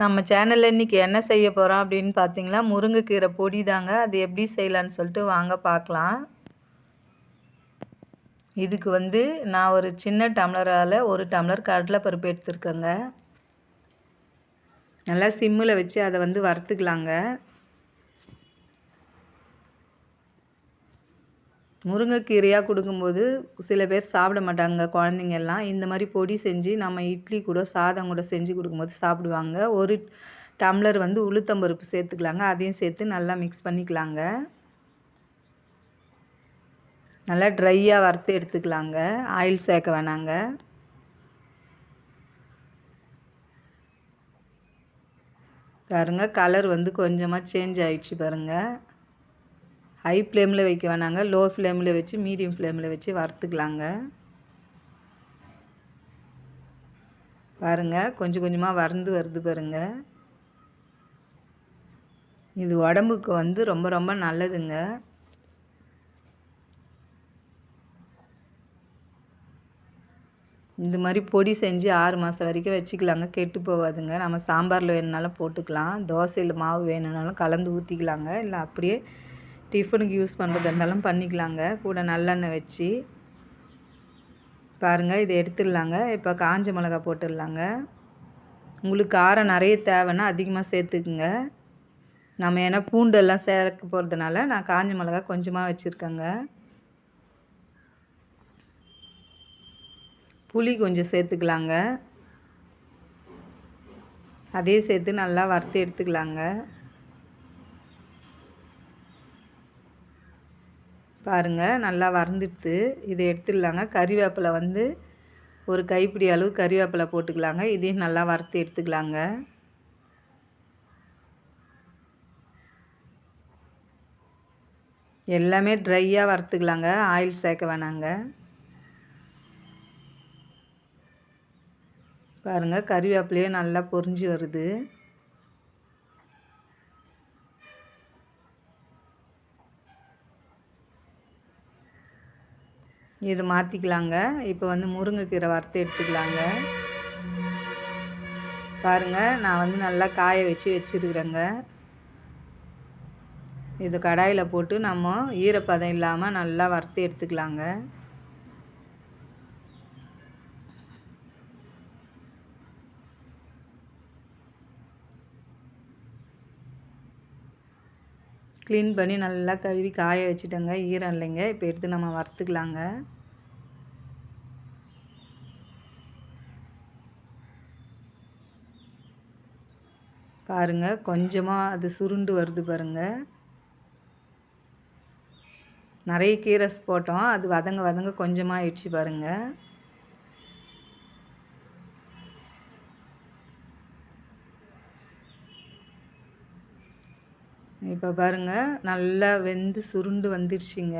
நம்ம சேனலில் இன்றைக்கி என்ன செய்ய போகிறோம் அப்படின்னு பார்த்தீங்களா முருங்கைக்கீரை பொடி தாங்க அது எப்படி செய்யலான்னு சொல்லிட்டு வாங்க பார்க்கலாம் இதுக்கு வந்து நான் ஒரு சின்ன டம்ளரால் ஒரு டம்ளர் கடலைப்பருப்பு எடுத்துருக்கேங்க. நல்லா சிம்மில் வச்சு அதை வந்து வறுத்துக்கலாங்க. முருங்கைக்கீரையாக கொடுக்கும்போது சில பேர் சாப்பிட மாட்டாங்க குழந்தைங்க எல்லாம் இந்த மாதிரி பொடி செஞ்சு நம்ம இட்லி கூட சாதம் கூட செஞ்சு கொடுக்கும்போது சாப்பிடுவாங்க. ஒரு டம்ளர் வந்து உளுத்தம்பருப்பு சேர்த்துக்கலாங்க. அதையும் சேர்த்து நல்லா மிக்ஸ் பண்ணிக்கலாங்க. நல்லா ட்ரையாக வறுத்து எடுத்துக்கலாங்க. ஆயில் சேர்க்க வேணாங்க. பாருங்கள் கலர் வந்து கொஞ்சமாக சேஞ்ச் ஆயிடுச்சு பாருங்கள் ஹை ஃப்ளேமில் வைக்க வேணாங்க. லோ ஃப்ளேமில் வச்சு மீடியம் ஃப்ளேமில் வச்சு வறுத்துக்கலாங்க. பாருங்கள் கொஞ்சம் கொஞ்சமாக வறந்து வருது பாருங்கள் இது உடம்புக்கு வந்து ரொம்ப ரொம்ப நல்லதுங்க. இந்த மாதிரி பொடி செஞ்சு ஆறு மாதம் வரைக்கும் வச்சுக்கலாங்க. கெட்டு போகாதுங்க. நம்ம சாம்பாரில் வேணுனாலும் போட்டுக்கலாம். தோசையில் மாவு வேணுனாலும் கலந்து ஊற்றிக்கலாங்க இல்லை அப்படியே டிஃபனுக்கு யூஸ் பண்ணுறதா இருந்தாலும் பண்ணிக்கலாங்க. கூட நல்லெண்ணெய் வச்சு. பாருங்கள் இதை எடுத்துடலாங்க. இப்போ காஞ்ச மிளகா போட்டுடலாங்க. உங்களுக்கு காரம் நிறைய தேவைன்னா அதிகமாக சேர்த்துக்குங்க. நம்ம ஏன்னா பூண்டெல்லாம் சேர்க்க போகிறதுனால நான் காஞ்ச மிளகா கொஞ்சமாக வச்சுருக்கேங்க. புளி கொஞ்சம் சேர்த்துக்கலாங்க. அதே சேர்த்து நல்லா வறுத்து எடுத்துக்கலாங்க. பாருங்கள் நல்லா வறந்துடுது. இதை எடுத்துடலாங்க. கறிவேப்பிலை வந்து ஒரு கைப்பிடி அளவு கறிவேப்பிலை போட்டுக்கலாங்க. இதையும் நல்லா வறுத்து எடுத்துக்கலாங்க. எல்லாமே ட்ரையாக வறுத்துக்கலாங்க. ஆயில் சேர்க்க வேணாங்க. பாருங்கள் கறிவேப்பிலையே நல்லா பொறிஞ்சு வருது. இது மாற்றிக்கலாங்க இப்போ வந்து முருங்கைக்கீரை வறுத்து எடுத்துக்கலாங்க. பாருங்கள் நான் வந்து நல்லா காய வச்சு வச்சுருக்குறேங்க. இது கடாயில் போட்டு நம்ம ஈரப்பதம் இல்லாமல் நல்லா வறுத்து எடுத்துக்கலாங்க. க்ளீன் பண்ணி நல்லா கழுவி காய வச்சுட்டேங்க. ஈரம் இல்லைங்க. இப்போ எடுத்து நம்ம வறுத்துக்கலாங்க. பாருங்கள் கொஞ்சமாக அது சுருண்டு வருது பாருங்கள் நிறைய கீரஸ் போட்டோம். அது வதங்க வதங்க கொஞ்சமாக ஆயிடுச்சு பாருங்கள் இப்போ பாருங்கள் நல்லா வெந்து சுருண்டு வந்துடுச்சிங்க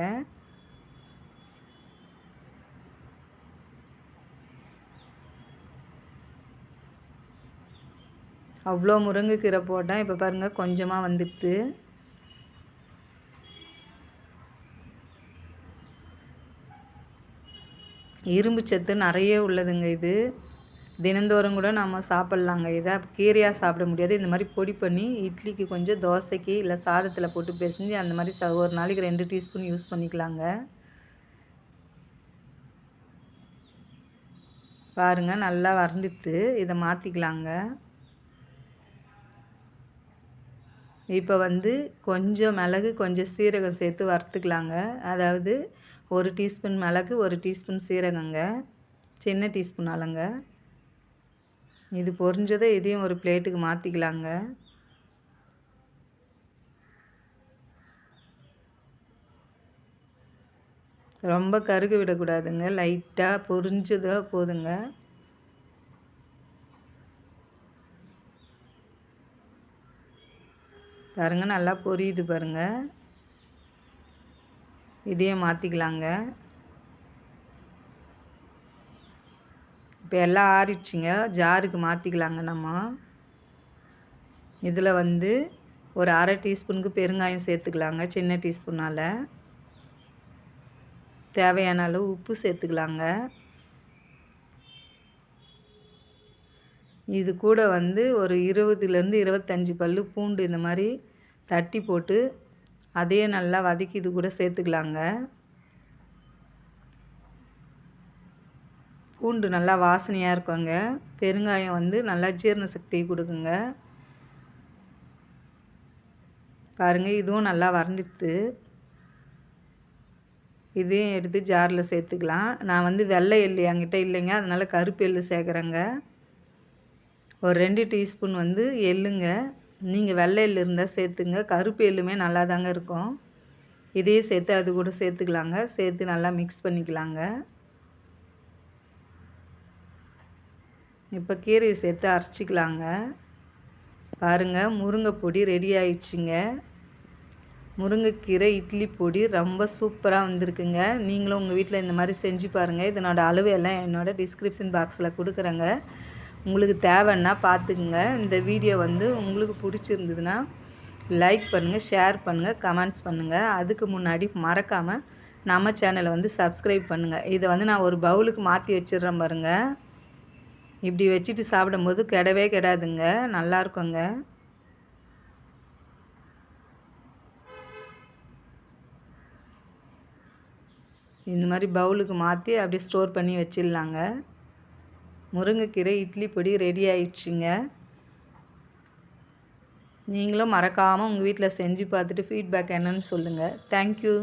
அவ்வளோ முருங்கைக்கீரை போட்டேன் இப்போ பாருங்கள் கொஞ்சமாக வந்துடுது இரும்பு சத்து நிறைய உள்ளதுங்க இது. தினந்தோறும் கூட நம்ம சாப்பிட்லாங்க. இதை கீரையாக சாப்பிட முடியாது. இந்த மாதிரி பொடி பண்ணி இட்லிக்கு கொஞ்சம் தோசைக்கு இல்லை சாதத்தில் போட்டு பிசைஞ்சு அந்த மாதிரி ச ஒரு நாளைக்கு ரெண்டு டீஸ்பூன் யூஸ் பண்ணிக்கலாங்க. பாருங்கள் நல்லா வறந்துட்டு இதை மாற்றிக்கலாங்க இப்போ வந்து கொஞ்சம் மிளகு கொஞ்சம் சீரகம் சேர்த்து வறுத்துக்கலாங்க. அதாவது ஒரு டீஸ்பூன் மிளகு ஒரு டீஸ்பூன் சீரகங்க. சின்ன டீஸ்பூன் அளங்க இது பொறிஞ்சதை இதையும் ஒரு பிளேட்டுக்கு மாற்றிக்கலாங்க ரொம்ப கருகு விடக்கூடாதுங்க. லைட்டாக பொரிஞ்சதோ போதுங்க. பாருங்க நல்லா பொரியுது பாருங்கள் இதையும் மாற்றிக்கலாங்க இப்போ எல்லாம் ஆறிடுச்சிங்க. ஜாருக்கு மாற்றிக்கலாங்க நம்ம. இதில் வந்து ஒரு அரை டீஸ்பூனுக்கு பெருங்காயம் சேர்த்துக்கலாங்க சின்ன டீஸ்பூனால். தேவையான அளவு உப்பு சேர்த்துக்கலாங்க. இது கூட வந்து ஒரு இருபதுலேருந்து இருபத்தஞ்சி பல் பூண்டு இந்த மாதிரி தட்டி போட்டு அதையே நல்லா வதக்கி இது கூட சேர்த்துக்கலாங்க. பூண்டு நல்லா வாசனையாக இருக்குங்க. பெருங்காயம் வந்து நல்லா ஜீரண சக்தியை கொடுக்குங்க. பாருங்கள் இதுவும் நல்லா வறந்துடுது. இதையும் எடுத்து ஜாரில் சேர்த்துக்கலாம். நான் வந்து வெள்ளை எள்ளு என்கிட்ட இல்லைங்க. அதனால் கருப்பு எள்ளு சேர்க்குறேங்க. ஒரு ரெண்டு டீஸ்பூன் வந்து எள்ளுங்க. நீங்கள் வெள்ளை எள்ளு இருந்தால் சேர்த்துங்க. கருப்பு எள்ளுமே நல்லா தாங்க இருக்கும். இதையும் சேர்த்து அது கூட சேர்த்துக்கலாங்க. சேர்த்து நல்லா மிக்ஸ் பண்ணிக்கலாங்க. இப்போ கீரையை சேர்த்து அரைச்சிக்கலாங்க. பாருங்கள் முருங்கை பொடி ரெடி ஆயிடுச்சுங்க. முருங்கைக்கீரை இட்லி பொடி ரொம்ப சூப்பராக வந்திருக்குங்க. நீங்களும் உங்கள் வீட்டில் இந்த மாதிரி செஞ்சு பாருங்கள் இதனோட அளவு எல்லாம் என்னோடய டிஸ்கிரிப்ஷன் பாக்ஸில் கொடுக்குறேங்க. உங்களுக்கு தேவைன்னா பார்த்துக்குங்க இந்த வீடியோ வந்து உங்களுக்கு பிடிச்சிருந்ததுன்னா லைக் பண்ணுங்கள் ஷேர் பண்ணுங்கள் கமெண்ட்ஸ் பண்ணுங்கள் அதுக்கு முன்னாடி மறக்காமல் நம்ம சேனலை வந்து சப்ஸ்கிரைப் பண்ணுங்கள் இதை வந்து நான் ஒரு பவுலுக்கு மாற்றி வச்சிடுறேன் பாருங்கள் இப்படி வச்சுட்டு சாப்பிடும்போது கெடவே கெடாதுங்க. நல்லா இருக்குங்க. இந்த மாதிரி பவுலுக்கு மாற்றி அப்படியே ஸ்டோர் பண்ணி வச்சிடலாங்க. முருங்கைக்கீரை இட்லி பொடி ரெடி ஆயிடுச்சுங்க. நீங்களும் மறக்காமல் உங்கள் வீட்டில் செஞ்சு பார்த்துட்டு ஃபீட்பேக் என்னன்னு சொல்லுங்கள் தேங்க்யூ